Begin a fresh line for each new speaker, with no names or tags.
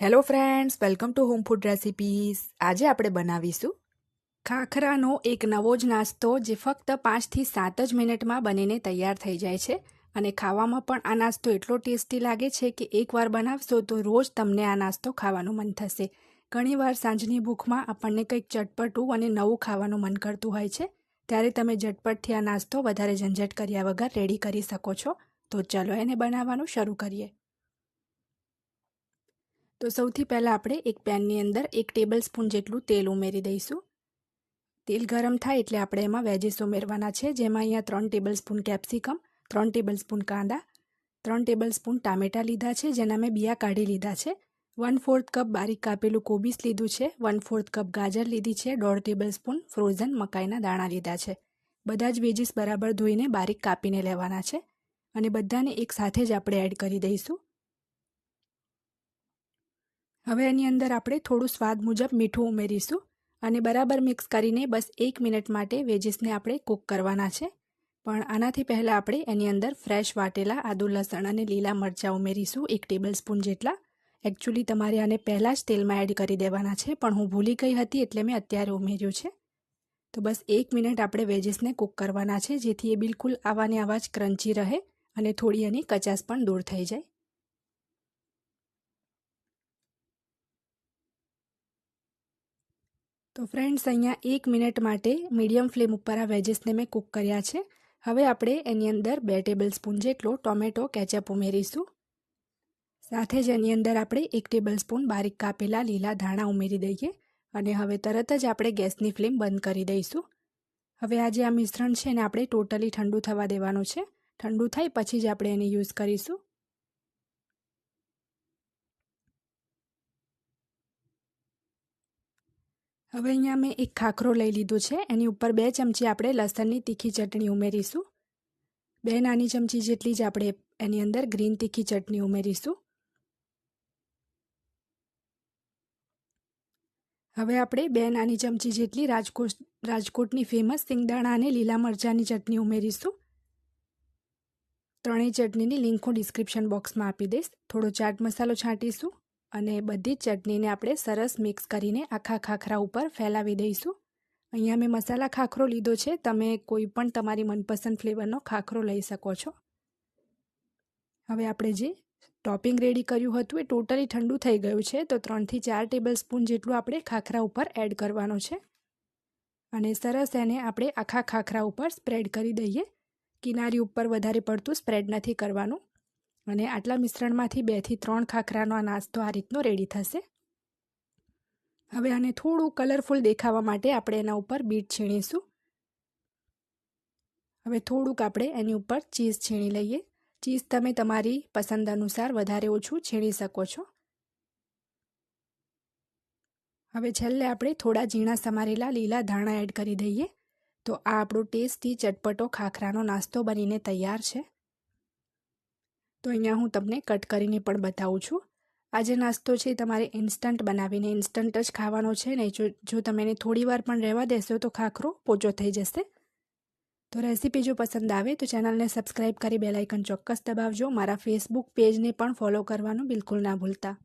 Hello friends welcome to home food recipes આજે આપણે બનાવીશું ખાખરાનો એક નવો જ નાસ્તો જે ફક્ત પાંચથી સાત જ મિનિટમાં બનીને તૈયાર થઈ જાય છે. અને ખાવામાં પણ આ નાસ્તો એટલો ટેસ્ટી લાગે છે કે એકવાર બનાવશો તો રોજ તમને આ નાસ્તો ખાવાનું મન થશે. ઘણીવાર સાંજની ભૂખમાં આપણને કંઈક ચટપટું અને નવું ખાવાનું મન કરતું હોય છે. ત્યારે તમે ઝટપટથી આ નાસ્તો વધારે ઝંઝટ કર્યા વગર રેડી કરી શકો છો. તો ચલો એને બનાવવાનું શરૂ કરીએ. તો સૌથી પહેલાં આપણે એક પેનની અંદર એક ટેબલ સ્પૂન જેટલું તેલ ઉમેરી દઈશું. તેલ ગરમ થાય એટલે આપણે એમાં વેજીસ ઉમેરવાના છે. જેમાં અહીંયા ત્રણ ટેબલ સ્પૂન કેપ્સિકમ, ત્રણ ટેબલ સ્પૂન કાંદા, ત્રણ ટેબલ સ્પૂન ટામેટાં લીધા છે, જેના મેં બિયા કાઢી લીધા છે. વન ફોર્થ કપ બારીક કાપેલું કોબીસ લીધું છે. વન ફોર્થ કપ ગાજર લીધી છે. દોઢ ટેબલ સ્પૂન ફ્રોઝન મકાઈના દાણા લીધા છે. બધા જ વેજીસ બરાબર ધોઈને બારીક કાપીને લેવાના છે. અને બધાને એક સાથે જ આપણે એડ કરી દઈશું. હવે એની અંદર આપણે થોડું સ્વાદ મુજબ મીઠું ઉમેરીશું અને બરાબર મિક્સ કરીને બસ એક મિનિટ માટે વેજીસને આપણે કૂક કરવાના છે. પણ આનાથી પહેલાં આપણે એની અંદર ફ્રેશ વાટેલા, આદુ, લસણ અને લીલા મરચાં ઉમેરીશું એક ટેબલ સ્પૂન જેટલા. એકચ્યુઅલી તમારે આને પહેલાં જ તેલમાં એડ કરી દેવાના છે, પણ હું ભૂલી ગઈ હતી એટલે મેં અત્યારે ઉમેર્યું છે. તો બસ એક મિનિટ આપણે વેજીસને કૂક કરવાના છે, જેથી એ બિલકુલ આવાને આવા જ ક્રન્ચી રહે અને થોડી એની કચાસ પણ દૂર થઈ જાય. તો ફ્રેન્ડ્સ અહીંયા એક મિનિટ માટે મીડિયમ ફ્લેમ ઉપર આ વેજીસને મેં કૂક કર્યા છે. હવે આપણે એની અંદર બે ટેબલ સ્પૂન જેટલો ટોમેટો કેચઅપ ઉમેરીશું. સાથે જ એની અંદર આપણે એક ટેબલ સ્પૂન બારીક કાપેલા લીલા ધાણા ઉમેરી દઈએ અને હવે તરત જ આપણે ગેસની ફ્લેમ બંધ કરી દઈશું. હવે આ જે આ મિશ્રણ છે ને આપણે ટોટલી ઠંડુ થવા દેવાનું છે. ઠંડુ થાય પછી જ આપણે એને યુઝ કરીશું. હવે અહીંયા મેં એક ખાખરો લઈ લીધો છે. એની ઉપર બે ચમચી આપણે લસણની તીખી ચટણી ઉમેરીશું. બે નાની ચમચી જેટલી જ આપણે એની અંદર ગ્રીન તીખી ચટણી ઉમેરીશું. હવે આપણે બે નાની ચમચી જેટલી રાજકોટ, રાજકોટની ફેમસ સિંગદાણા અને લીલા મરચાંની ચટણી ઉમેરીશું. ત્રણેય ચટણીની લિંક હું ડિસ્ક્રિપ્શન બોક્સમાં આપી દઈશ. થોડો ચાટ મસાલો છાંટીશું. અને બધી ચટણીને આપણે સરસ મિક્સ કરીને આખા ખાખરા ઉપર ફેલાવી દઈશું. અહીંયા મેં મસાલા ખાખરો લીધો છે. તમે કોઈ પણ તમારી મનપસંદ ફ્લેવરનો ખાખરો લઈ શકો છો. હવે આપણે જે ટોપિંગ રેડી કર્યું હતું એ ટોટલી ઠંડુ થઈ ગયું છે. તો ત્રણથી ચાર ટેબલ સ્પૂન જેટલું આપણે ખાખરા ઉપર એડ કરવાનો છે. અને સરસ એને આપણે આખા ખાખરા ઉપર સ્પ્રેડ કરી દઈએ. કિનારી ઉપર વધારે પડતું સ્પ્રેડ નથી કરવાનું. અને આટલા મિશ્રણમાંથી બેથી ત્રણ ખાખરાનો આ નાસ્તો આ રીતનો રેડી થશે. હવે આને થોડું કલરફુલ દેખાવા માટે આપણે એના ઉપર બીટ છીણીશું. હવે થોડુંક આપણે એની ઉપર ચીઝ છીણી લઈએ. ચીઝ તમે તમારી પસંદ અનુસાર વધારે ઓછું છીણી શકો છો. હવે છેલ્લે આપણે થોડા ઝીણા સમારેલા લીલા ધાણા એડ કરી દઈએ. તો આ આપણો ટેસ્ટી ચટપટો ખાખરાનો નાસ્તો બનીને તૈયાર છે. તો અહીંયા હું તમને કટ કરીને પણ બતાવું છું. આ જે નાસ્તો છે તમારે ઇન્સ્ટન્ટ બનાવીને ઇન્સ્ટન્ટ જ ખાવાનો છે ને, જો જો તમે એને થોડી વાર પણ રહેવા દેશો તો ખાખરો પોચો થઈ જશે. તો રેસીપી જો પસંદ આવે તો ચેનલને સબસ્ક્રાઈબ કરી બેલાઇકન ચોક્કસ દબાવજો. મારા ફેસબુક પેજને પણ ફોલો કરવાનું બિલકુલ ના ભૂલતા.